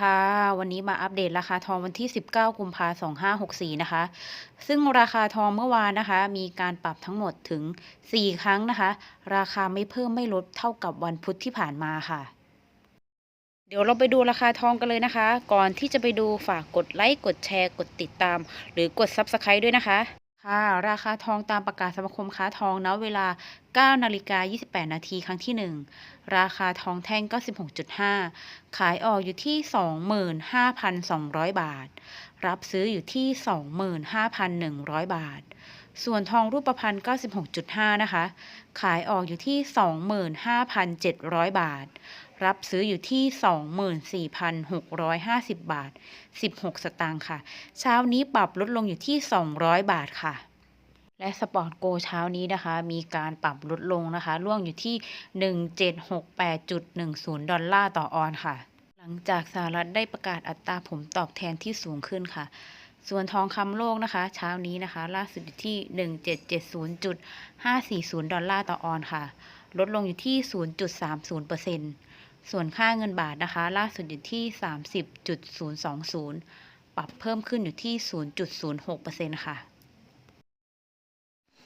ค่ะ วันนี้มาอัปเดตราคาทองวันที่ 19 กุมภาพันธ์2564 นะคะ ซึ่งราคาทองเมื่อวานนะคะ มีการปรับทั้งหมดถึง 4 ครั้งนะคะ ราคาไม่เพิ่มไม่ลดเท่ากับวันพุธที่ผ่านมาค่ะ เดี๋ยวเราไปดูราคาทองกันเลยนะคะ ก่อนที่จะไปดูฝากกดไลค์ กดแชร์ กดติดตาม หรือกด Subscribe ด้วยนะคะ ค่ะราคาทองตามประกาศสมาคมค้าทองนะเวลา 9 นาฬิกา 28 นาทีครั้งที่ 1 ราคาทองแท่ง 96.5 ขายออกอยู่ที่ 25,200 บาท รับซื้ออยู่ที่ 25,100 บาท ส่วนทองรูปพรรณ96.5 นะคะ ขายออกอยู่ที่ 25,700 บาท รับซื้ออยู่ที่ 24,650 บาท 16 สตางค์ค่ะ เช้านี้ปรับลดลงอยู่ที่ 200 บาทค่ะและสปอร์ตโกเช้านี้นะคะ มีการปรับลดลงนะคะ ร่วงอยู่ที่ 1768.10 ดอลลาร์ต่อออนค่ะ หลังจากสหรัฐได้ประกาศอัตราผลตอบแทนที่สูงขึ้นค่ะ ส่วนทองคำโลกนะคะ เช้านี้นะคะ ล่าสุดอยู่ที่ 1770.540 ดอลลาร์ต่อออนค่ะ ลดลงอยู่ที่ 0.30%ส่วนค่าเงินบาทนะคะ ล่าสุดอยู่ที่ 30.020 ปรับเพิ่มขึ้นอยู่ที่ 0.06%ค่ะ